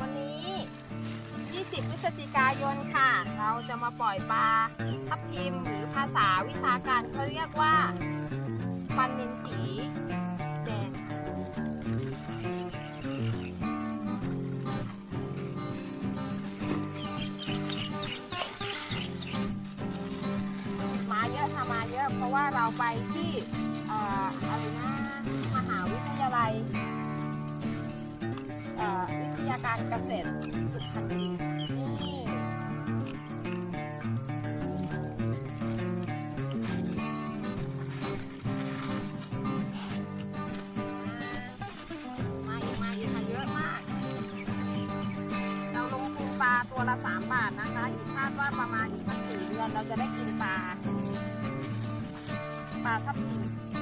วันนี้ 20 พฤศจิกายนค่ะ เราจะมาปล่อยปลาทับทิมหรือภาษาวิชาการเขาเรียกว่าปันนินสีแดงมาเยอะค่ะมาเยอะเพราะว่าเราไปที่อออะไร การเกษตรสุพรรณบุรีนี่มาอีกมาอีกค่ะเยอะมาก เราลงทุนปลาตัวละ 3 บาทนะคะอีกคาดว่าประมาณอีกสักสี่เดือนเราจะได้กินปลา ปลาทับทิม